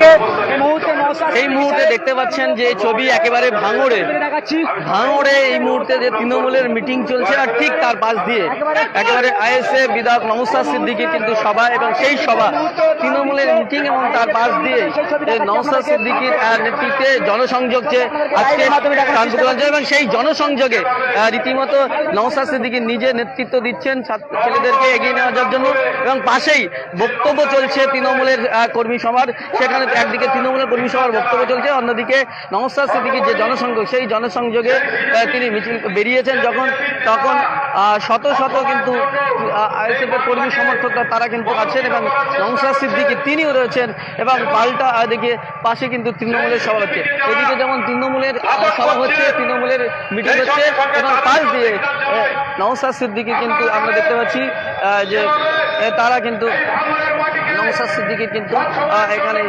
Get এই মুহূর্তে দেখতে পাচ্ছেন যে ছবি একেবারে ভাঙড়ে। ভাঙড়ে এই মুহূর্তে যে তৃণমূলের মিটিং চলছে আর ঠিক তার পাশ দিয়ে একেবারে আইএসএ বিধায়ক নমস্কার সিদ্দিকির কিন্তু সভা এবং সেই সভা তৃণমূলের মিটিং এবং তার পাশ দিয়ে নমস্কার সিদ্দিকির নেতৃত্বে জনসংযোগ যে আজকে এবং সেই জনসংযোগে রীতিমতো নমস্কার সিদ্দিকির নিজে নেতৃত্ব দিচ্ছেন ছাত্র- ছেলেদেরকে এগিয়ে নেওয়া যাওয়ার জন্য এবং পাশেই বক্তব্য চলছে তৃণমূলের কর্মী সভার। সেখানে একদিকে তৃণমূলের কর্মী সভার বক্তব্য চলছে। অন্যদিকে নমস্কার সিদ্দিকির যে জনসংযোগ সেই জনসংযোগে তিনি মিছিল বেরিয়েছেন যখন তখন শত শত কিন্তু আইএসএফ এর কর্মী সমর্থকরা তারা কিন্তু আছেন এবং নমস্কার সিদ্দিকি তিনিও রয়েছেন এবং পাল্টা আহ, দিকে পাশে কিন্তু তৃণমূলের সভা হচ্ছে। এদিকে যেমন তৃণমূলের সভা হচ্ছে তৃণমূলের মিটিং হচ্ছে এবং পাশ দিয়ে নওশাদ সিদ্দিকি কিন্তু আমরা দেখতে পাচ্ছি যে তারা কিন্তু নমস্কার সিদ্দিকির কিন্তু এখানে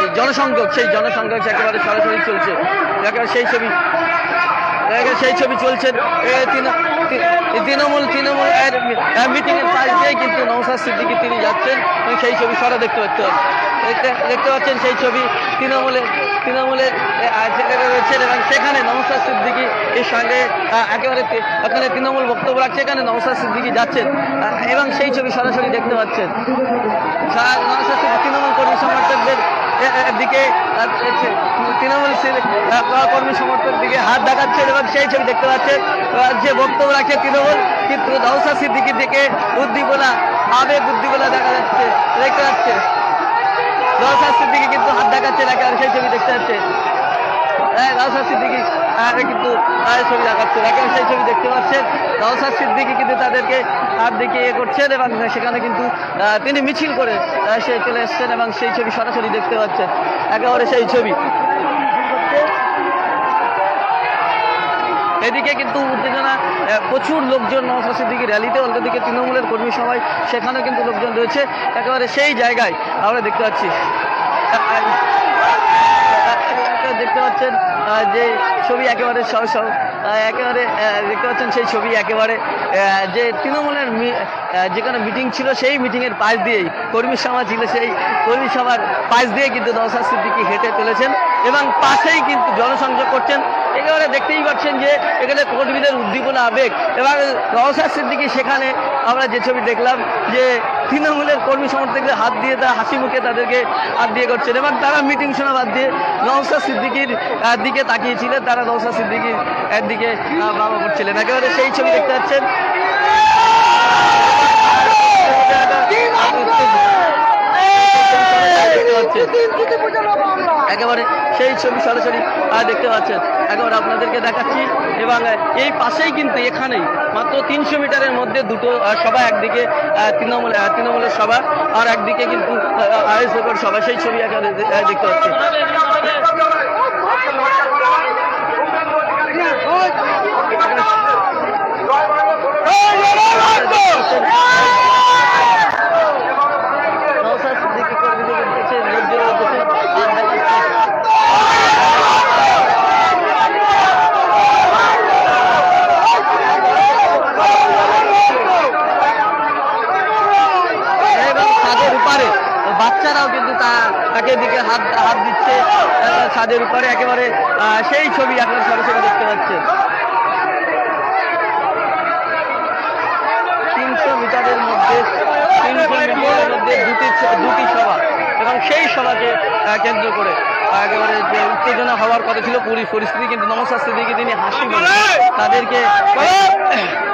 এই জনসংযোগ সেই জনসংযোগ একেবারে সরাসরি চলছে। একেবারে সেই ছবি সেই ছবি চলছে। তৃণমূল তৃণমূল মিটিং এর পাশ দিয়ে কিন্তু নৌসাদ সিদ্দিকি তিনি যাচ্ছেন। সেই ছবি সরা দেখতে পাচ্ছেন দেখতে পাচ্ছেন সেই ছবি তৃণমূলের তৃণমূলের এ, রয়েছেন এবং সেখানে নমস্কার সিদ্দিকি সঙ্গে একেবারে ওখানে তৃণমূল বক্তব্য রাখছে। এখানে নমস্কার সিদ্দিকি যাচ্ছেন এবং সেই ছবি সরাসরি দেখতে পাচ্ছেন। তৃণমূল কর্মী সমর্থকদের দিকে তৃণমূল কর্মী সমর্থক দিকে হাত দেখাচ্ছেন এবং সেই ছবি দেখতে পাচ্ছেন। যে বক্তব্য রাখছে তৃণমূল, কিন্তু নওশাদ সিদ্দিকির দিকে উদ্দীপনা, আবেগ উদ্দীপনা দেখা যাচ্ছে, দেখতে পাচ্ছে নওশাদ সিদ্দিকি কিন্তু হাত দেখাচ্ছে একেবারে সেই ছবি দেখতে পাচ্ছে হ্যাঁ সিদ্দিকি কিন্তু ছবি সেই ছবি দেখতে পাচ্ছেন। কিন্তু তাদেরকে ইয়ে করছেন এবং সেখানে কিন্তু তিনি মিছিল করে সে চলে এসছেন এবং সেই ছবি সরাসরি দেখতে পাচ্ছেন। একেবারে সেই ছবি। এদিকে কিন্তু উত্তেজনা প্রচুর লোকজন নওশাদ সিদ্দিকি র্যালিতে, অন্যদিকে তৃণমূলের কর্মী সভায়, সেখানেও কিন্তু লোকজন রয়েছে। একেবারে সেই জায়গায় আমরা দেখতে পাচ্ছি। দেখতে পাচ্ছেন যে ছবি একেবারে সব সব একেবারে দেখতে পাচ্ছেন সেই ছবি একেবারে যে তৃণমূলের যেখানে মিটিং ছিল সেই মিটিংয়ের পাশ দিয়েই কর্মী সভা ছিল সেই কর্মী সভার পাশ দিয়ে কিন্তু নওশাদ সিদ্দিকি হেঁটে চলেছেন। এবং পাশেই কিন্তু জনসংযোগ করছেন। একেবারে দেখতেই পাচ্ছেন যে এখানে কর্মীদের উদ্দীপনা, আবেগ এবং নওশাদ সিদ্দিকি সেখানে আমরা যে ছবি দেখলাম যে তৃণমূলের কর্মী সমর্থকদের হাত দিয়ে তারা হাসি মুখে তাদেরকে হাত দিয়ে করছেন এবং তারা মিটিং শোনা বাদ দিয়ে নওশাদ সিদ্দিকির দিকে তাকিয়েছিলেন। তারা নওশাদ সিদ্দিকির দিকে বাবা করছিলেন। একেবারে সেই ছবি দেখতে পাচ্ছেন। পাচ্ছেন। একেবারে সেই ছবি সরাসরি দেখতে পাচ্ছেন। একেবারে আপনাদেরকে দেখাচ্ছি। এবং এই পাশেই কিন্তু এখানেই মাত্র তিনশো মিটারের মধ্যে দুটো সভা একদিকে তৃণমূল তৃণমূলের সভা আর একদিকে কিন্তু আইএসএফের সভা। সেই ছবি এখানে দেখতে পাচ্ছি নওশাদ সিদ্দিকী কর্মীদের কাছে লোকজন উঠেছে আর দেখাচ্ছে এবং ছাদের উপরে বাচ্চারাও কিন্তু তা- তাকে দিকে হাত হাত দিচ্ছে ছাদের উপরে একেবারে সেই ছবি আপনার সরাসরি দেখতে পাচ্ছেন তিনশো মিটারের মধ্যে তিনশো মিটারের মধ্যে দুটি দুটি সভা। এবং সেই সভাকে কেন্দ্র করে একেবারে যে উত্তেজনা হওয়ার কথা ছিল পুরী পরিস্থিতি কিন্তু নমস্কার দিকে তিনি হাসি তাদেরকে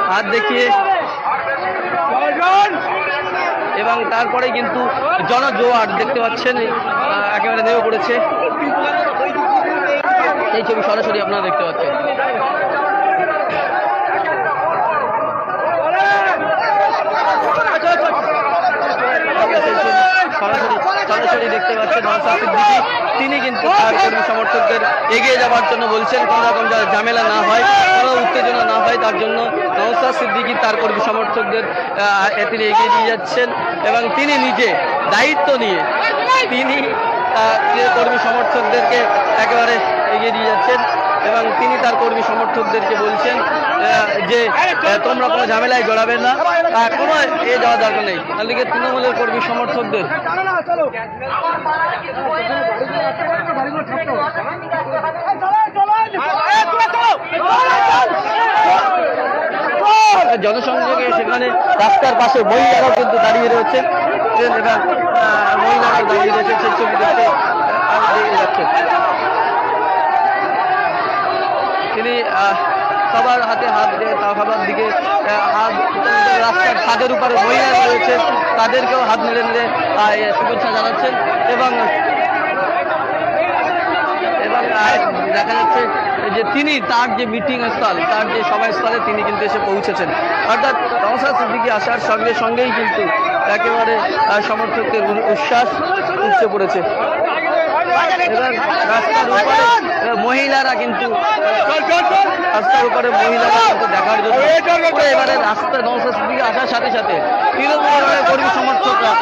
হাত দেখিয়ে এবং তারপরে কিন্তু জনজোয়ার দেখতে পাচ্ছেন একেবারে নেমে পড়েছে। এই ছবি সরাসরি আপনারা দেখতে পাচ্ছেন। সরাসরি সরাসরি দেখতে পাচ্ছেন তিনি কিন্তু তার কর্মী সমর্থকদের এগিয়ে যাওয়ার জন্য বলছেন, কোনো রকম ঝামেলা না হয়, কোনো উত্তেজনা না হয়, তার জন্য নওশাদ সিদ্দিকী তার কর্মী সমর্থকদের তিনি এগিয়ে দিয়ে যাচ্ছেন এবং তিনি নিজে দায়িত্ব নিয়ে তিনি কর্মী সমর্থকদেরকে একেবারে এগিয়ে দিয়ে যাচ্ছেন এবং তিনি তার কর্মী সমর্থকদেরকে বলছেন যে তোমরা কোনো ঝামেলায় জড়াবে না কোনো এ যাওয়া দরকার নেই। তাহলে তৃণমূলের কর্মী সমর্থকদের? জনসংযোগে সেখানে রাস্তার পাশে মহিলারাও কিন্তু দাঁড়িয়ে রয়েছে। এবং মহিলারাও দাঁড়িয়ে রয়েছে সেই ছবি দেখতে। যাচ্ছে তিনি সবার হাতে হাত দিয়ে সবার দিকে হাত রাস্তার ছাদের উপরে মহিলারা রয়েছে। তাদেরকেও হাত নেড়ে আহ, শুভেচ্ছা জানাচ্ছেন এবং এবং দেখা যাচ্ছে যে তিনি তার যে মিটিং স্থল তার যে সভাস্থলে তিনি কিন্তু এসে পৌঁছেছেন। অর্থাৎ নওশাদ সিদ্দিকী আসার সঙ্গে সঙ্গেই কিন্তু একেবারে সমর্থকদের উচ্ছ্বাস উঠছে পড়েছে। এবং রাস্তার উপরে মহিলারা কিন্তু রাস্তার উপরে মহিলারা কিন্তু দেখার জন্য এবারে রাস্তা নওশাদ সিদ্দিকী আসার সাথে সাথে তৃণমূলের কর্মী সমর্থকরা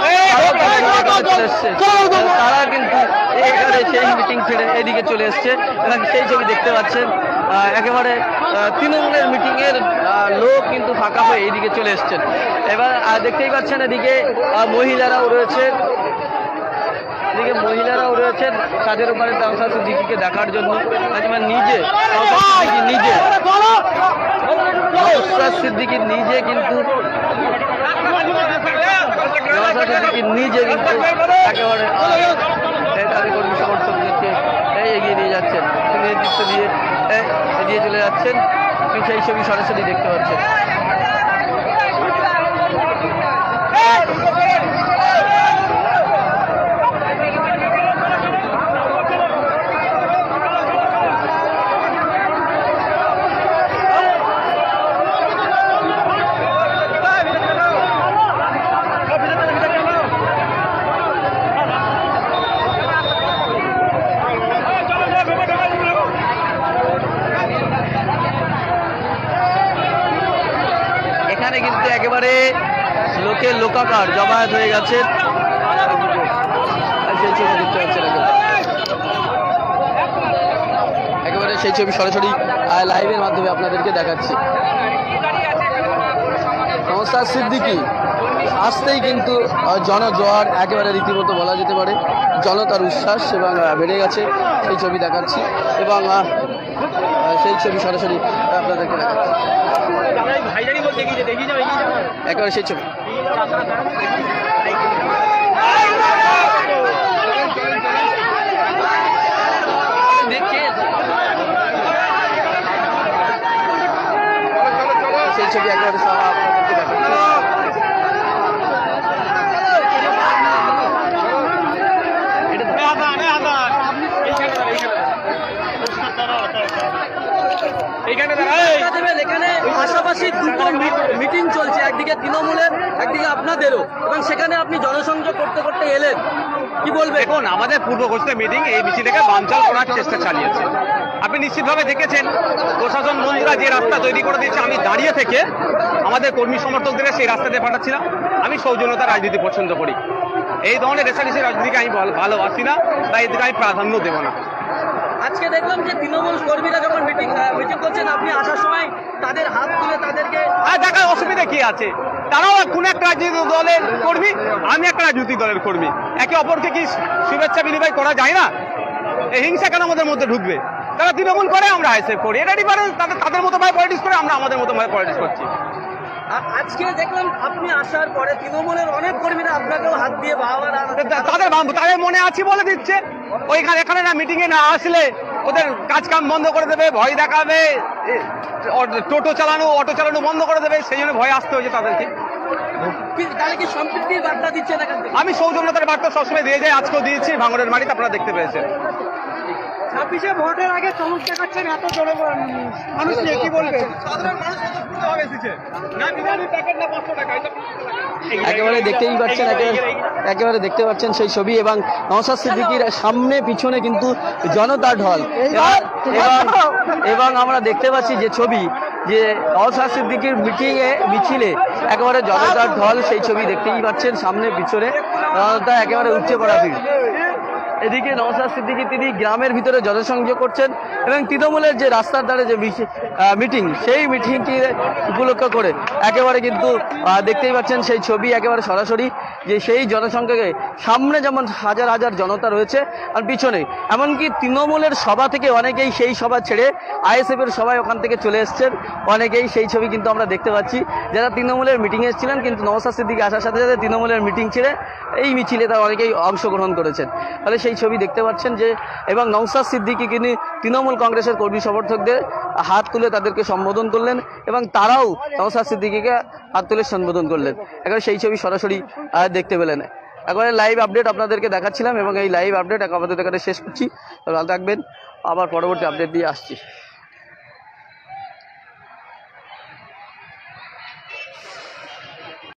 তারা কিন্তু এখানে সেই মিটিং ছেড়ে এদিকে চলে এসছে। সেই ছবি দেখতে পাচ্ছেন। একেবারে তৃণমূলের মিটিং এর আহ, লোক কিন্তু ফাঁকা হয়ে এইদিকে চলে এসছেন। এবার দেখতেই পাচ্ছেন এদিকে মহিলারাও রয়েছে। এদিকে মহিলারাও রয়েছেন। কাজের উপরে নওশাদ সিদ্দিকিকে দেখার জন্য। নিজে নিজে। সিদ্দিকী নিজে কিন্তু নিজে কিন্তু একেবারে আহ, তাদের কর্মী এগিয়ে নিয়ে যাচ্ছেন। নেতৃত্ব দিয়ে এগিয়ে চলে যাচ্ছেন। সেই ছবি সরাসরি দেখতে পাচ্ছেন এখানে কিন্তু একেবারে লোকের লোকাকার জমায়েত হয়ে গেছে। একেবারে। সেই ছবি সরাসরি লাইভের মাধ্যমে আপনাদেরকে দেখাচ্ছি। নমস্কার সিদ্দিকি। আসতেই কিন্তু জনজোয়ার একেবারে রীতিমতো বলা যেতে পারে। জনতার উচ্ছ্বাস এবং বেড়ে গেছে। সেই ছবি দেখাচ্ছি এবং সেই ছবি সরাসরি আপনাদেরকে দেখাচ্ছি। একেবারে সেই ছবি। সেই ছবি একেবারে সব আপনাদেরকে দেখাচ্ছি দেবেন এখানে। পাশাপাশি দুটো মিটিং চলছে একদিকে তৃণমূলের একদিকে আপনাদেরও। এবং সেখানে আপনি জনসংযোগ করতে করতে এলেন। কি বলবে? দেখুন আমাদের পূর্ব ঘোষিত মিটিং এই মিছিলটাকে বানচাল করার চেষ্টা চালিয়েছে। আপনি নিশ্চিতভাবে দেখেছেন প্রশাসন মন্ত্রীরা যে রাস্তা তৈরি করে দিয়েছে আমি দাঁড়িয়ে থেকে আমাদের কর্মী সমর্থকদের সেই রাস্তা রাস্তাতে পাঠাচ্ছিলাম। আমি সৌজন্যতা রাজনীতি পছন্দ করি। এই ধরনের রেশারেশি রাজনীতিকে আমি ভালো- ভালোবাসি না তাই এদিকে আমি প্রাধান্য দেবো না। আজকে দেখলাম যে তৃণমূল কর্মীরা যখন মিটিং মিটিং করছেন আপনি আসার সময় তাদের হাত তুলে তাদেরকে আর দেখার অসুবিধা কি আছে? তারাও কোন একটা রাজনৈতিক দলের কর্মী আমি একটা রাজনৈতিক দলের কর্মী। একে অপরকে কি শুভেচ্ছা বিনিময় করা যায় না? এই হিংসা কেন আমাদের মধ্যে ঢুকবে? তারা তৃণমূল করে আমরা আইসেফ করি। এটা ডিফারেন্স তাদের তাদের মতো ভাবে পলিটিক্স করে আমরা আমাদের মতো ভাবে পলিটিক্স করছি। আজকে দেখলাম আপনি আসার পরে তৃণমূলের অনেক কর্মীরা আপনাকেও হাত দিয়ে বাবা তাদের তাদের মনে আছি বলে দিচ্ছে। ওইখানে এখানে না মিটিং এ না আসলে ওদের কাজ কাম বন্ধ করে দেবে ভয় দেখাবে টোটো চালানো অটো চালানো বন্ধ করে দেবে সেই জন্য ভয় আসতে হয়েছে তাদেরকে। আমি সৌজন্যতার বার্তা সবসময় দিয়ে যাই আজকেও দিয়েছি ভাঙরের মাটিতে আপনারা দেখতে পেয়েছেন। ছাব্বিশে ভোটের আগে চমক দেখাচ্ছেন এত জোরে মানুষ নিয়ে কি বলবে একেবারে দেখতেই পাচ্ছেন একেবারে একেবারে দেখতে পাচ্ছেন সেই ছবি এবং নওশাদ সিদ্দিকির সামনে পিছনে কিন্তু জনতা ঢল। এবং এবং আমরা দেখতে পাচ্ছি যে ছবি যে নওশাদ সিদ্দিকির মিটিংয়ে মিছিলে একেবারে জনতার ঢল সেই ছবি দেখতেই পাচ্ছেন সামনে পিছনে। জনতা একেবারে উঠছে পড়া ভিড়। এদিকে নওশাদ সিদ্দিকি তিনি গ্রামের ভিতরে জনসংযোগ করছেন এবং তৃণমূলের যে রাস্তার ধারে যে মিটিং, সেই মিটিংটি উপলক্ষ করে একেবারে কিন্তু দেখতেই পাচ্ছেন সেই ছবি একেবারে সরাসরি যে সেই জনসংখ্যাকে সামনে যেমন হাজার হাজার জনতা রয়েছে আর পিছনে, এমনকি তৃণমূলের সভা থেকে অনেকেই সেই সভা ছেড়ে আইএসএফ এর সবাই ওখান থেকে চলে এসছেন। অনেকেই সেই ছবি কিন্তু আমরা দেখতে পাচ্ছি। যারা তৃণমূলের মিটিংয়ে এসেছিলেন কিন্তু নওসাদ সিদ্দিকি আসার সাথে সাথে তৃণমূলের মিটিং ছেড়ে এই মিছিলে তারা অনেকেই অংশগ্রহণ করেছেন। তাহলে সেই ছবি দেখতে পাচ্ছেন যে, এবং নওসাদ সিদ্দিকি তিনি তৃণমূল কংগ্রেসের কর্মী সমর্থকদের হাত তুলে তাদেরকে সম্বোধন করলেন এবং তারাও নওসাদ সিদ্দিকিকে হাত তুলে সম্বোধন করলেন। একবার সেই ছবি সরাসরি দেখতে পেলেন। একবারে লাইভ আপডেট আপনাদেরকে দেখাচ্ছিলাম এবং এই লাইভ আপডেট আমাদের এখানে শেষ করছি। ভালো থাকবেন। আবার পরবর্তী আপডেট দিয়ে আসছি।